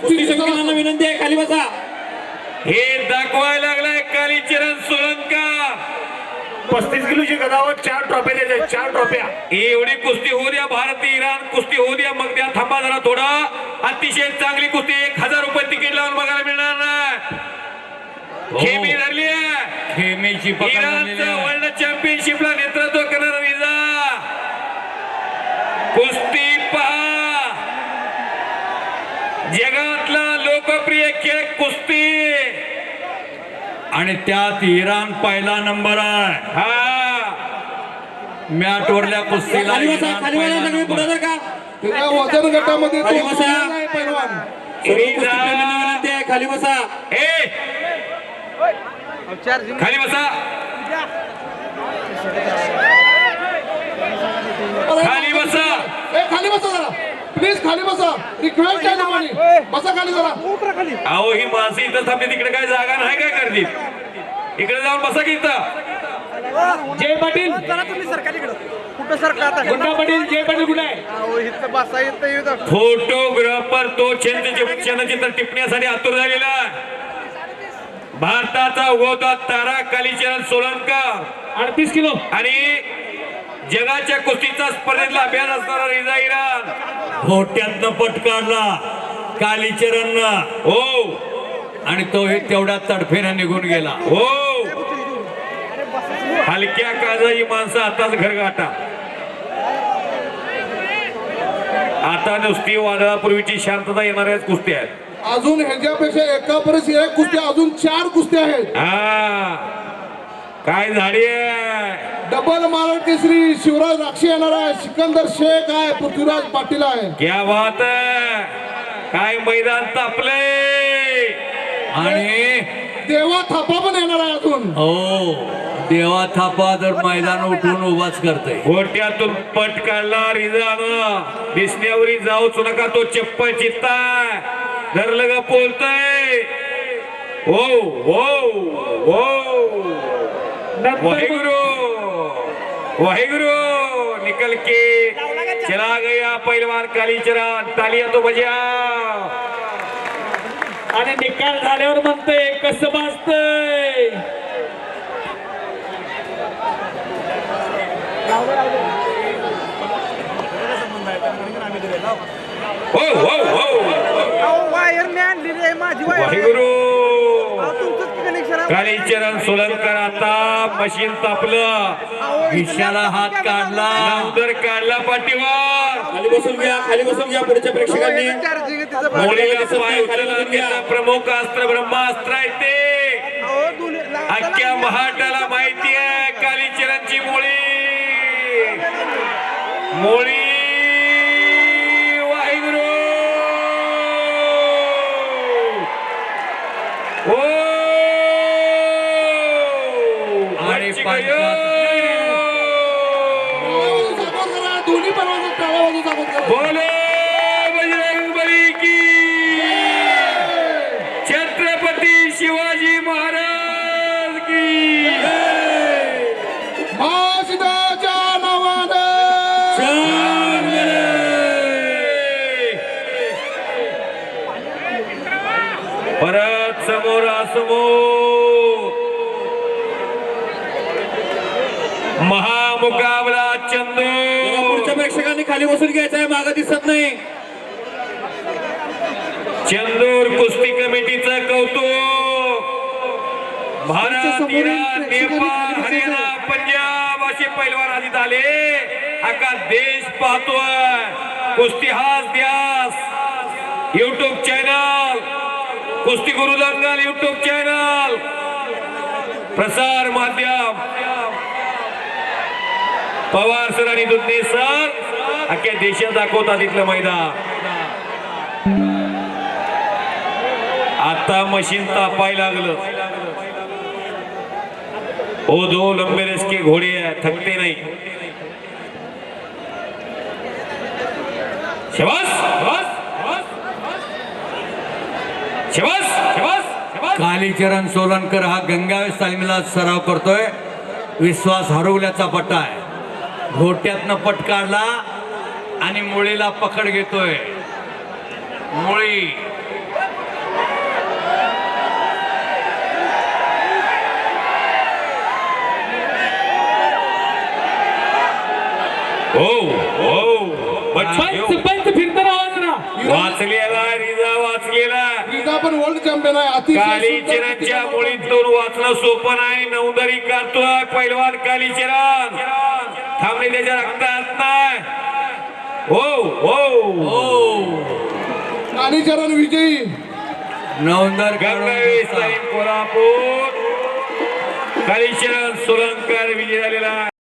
कुस्ती संघटनांना विनंती आहे. खाली बसा. हे दाखवायला लागलाय कालीचरण सोलंका. पस्तीस किलोची गदावर चार ट्रॉफी द्यायचे चार ट्रॉफ्या. एवढी कुस्ती होऊ द्या भारत इराण. कुस्ती होऊ द्या. मग द्या. थांबा जरा थोडा. अतिशय चांगली कुस्ती एक हजार रुपये तिकीट लावून बघायला मिळणार नाही. खेमी धरली आहे. खेमेची पकड झालेली इराणचं आहे. वर्ल्ड कुस्ती. आणि त्यात इराण पहिला नंबर आहे. हा. मॅटवरल्या कुस्तीला खाली बसा वजन गटामध्ये खाली ए. खाली बसा खाली बसा ए खाली बसा जरा प्लीज खाली बसा. रिक्वेस्ट आहे तुम्हाला बसा खाली जरा. अहो ही माणसं इथं थांबली तिकडे काय जागा नाही काय करतील इकडे जाऊन बसा की इथं. जय पाटील. जरा तुम्ही सरकार इकडं. कुठं सरकार आता? गुंडा पाटील जय पाटील कुठे आहे? अहो, इथं बसा इथं इथं. फोटोग्राफर तो क्षणचित्र टिपण्यासाठी आतुर झालेला आहे. भारताचा उगवता तारा कालीचरण सोलंकर अडतीस किलो. आणि जगाच्या कुस्तीचा स्पर्धेतला अभ्यास असणारा रिझा इराण. घोट्यातनं पट काढला. कालीचरणनं हो. आणि तो हे तेवढ्या तडफेनं निघून गेला. हो. हलक्या काजाची माणसं आताच घर गाठा आता नुसती वादळापूर्वीची शांतता येणाऱ्याच कुस्ती आहेत. अजून ह्याच्यापेक्षा एका परस एक कुस्त्या अजून चार कुस्त्या आहेत. हा. काय झाडी आहे? डबल महाराज केसरी शिवराज राक्षी येणार आहे. सिकंदर शेख आहे पृथ्वीराज पाटील आहे. क्या बात आहे. काय मैदान तापलंय? आणि देवा थापा पण येणार आहे अजून. हो देवा थापा तर मैदान उठून उभाच करते गोट्यातून पट काढला रिझानं दिसण्यावरी जाऊच नका तो चप्पल चित्ताय धरलं का बोलतय हो हो हो. वाहेगुरु. वाहेगुरु. निकल के. चला? गया पहलवान कालीचरण. तालिया तो बजा आणि निकाल झाल्यावर म्हणतोय कसं वाजतंय हो हो हो. वायर माझी वाहेगुरु अहो, तुमचंच कनेक्शन आहे कालीचरण सोलंकर आता मशीन तापलं. खिशाला हात काढला. नंतर काढला पाठीवर. खाली बसून घ्या खाली बसून घ्या पुढच्या प्रेक्षकांनी. त्याचं प्रमुख अस्त्र ब्रह्मास्त्र आहे ते. ला- अख्ख्या. महाटाला माहिती आहे कालीचरणची मुळी. मुळी आणि वरची पंचात- दोन्ही पण बजरंग बली की! छत्रपती शिवाजी महाराज की! परत समोरासमोर महामुकाबला चंदू. पुढच्या प्रेक्षकांनी खाली बसून घ्यायचं आहे मागं दिसत नाही. चंदूर कुस्ती कमिटीचं कौतुक. भारत नेपाळ हरियाणा पंजाब असे पैलवान आधीत आले अका देश पाहतोय. कुस्ती हाच द्यास युट्यूब चॅनल कुस्ती गुरु दंगल युट्यूब चॅनल प्रसार माध्यम. पवार सर आणि दुधने सर. अख्ख्या देशात दाखवतात तिथलं मैदान. आता मशीन तापायला लागलं. ओ दो लंबे रेस के घोडे थकते नाही. शबास! शबास! शबास! कालीचरण सोलनकर हा गंगावेश तालमीला सराव करतोय. विश्वास हरवल्याचा पट्टा आहे. घोट्यातनं पटकारला आणि मुळीला पकड घेतोय. मुळी. हो हो. बच्चू पंच फिरताना आवाज ना वाचलेला रिजा वाचलेला. रिझा पण वर्ल्ड चॅम्पियन आहे. अतिशय सुंदर कालीचरणच्या वाचणं सोपं नाही. नवदरी करतोय पैलवान कालीचरण थांबले त्याच्या रक्तात नाही. हो हो. कालीचरण विजयी. नवंदर गंगावेश कोल्हापूर. कालीचरण सोलंकर विजय झालेला आहे.